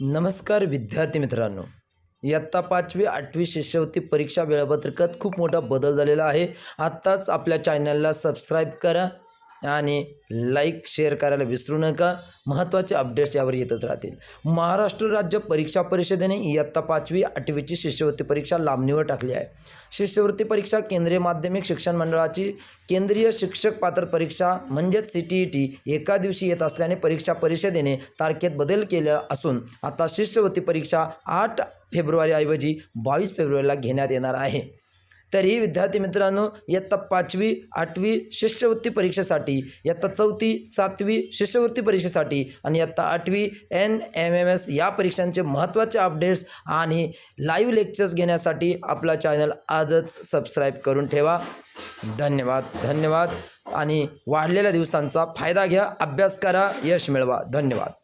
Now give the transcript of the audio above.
नमस्कार विद्यार्थी मित्रांनो. इयत्ता पाचवी आठवी शिष्यवृत्ती परीक्षा वेळापत्रकात खूप मोठा बदल झालेला आहे. आत्ताच आपल्या चॅनलला सबस्क्राईब करा. आणि लाईक शेअर करायला विसरू नका. महत्त्वाचे अपडेट्स यावर येतच राहतील. महाराष्ट्र राज्य परीक्षा परिषदेने इयत्ता पाचवी आठवीची शिष्यवृत्ती परीक्षा लांबणीवर टाकली आहे. शिष्यवृत्ती परीक्षा केंद्रीय माध्यमिक शिक्षण मंडळाची केंद्रीय शिक्षक पात्र परीक्षा म्हणजेच सी टी ई टी एका दिवशी येत असल्याने परीक्षा परिषदेने तारखेत बदल केला असून आता शिष्यवृत्ती परीक्षा आठ फेब्रुवारीऐवजी बावीस फेब्रुवारीला घेण्यात येणार आहे. तरीही विद्यार्थी मित्रांनो इयत्ता पाचवी आठवी शिष्यवृत्ती परीक्षेसाठी इयत्ता चौथी सातवी शिष्यवृत्ती परीक्षेसाठी आणि इयत्ता आठवी एन एम एम एस या परीक्षांचे महत्त्वाचे अपडेट्स आणि लाईव्ह लेक्चर्स घेण्यासाठी आपला चॅनल आजच सबस्क्राईब करून ठेवा. धन्यवाद धन्यवाद आणि वाढलेल्या दिवसांचा फायदा घ्या अभ्यास करा यश मिळवा. धन्यवाद.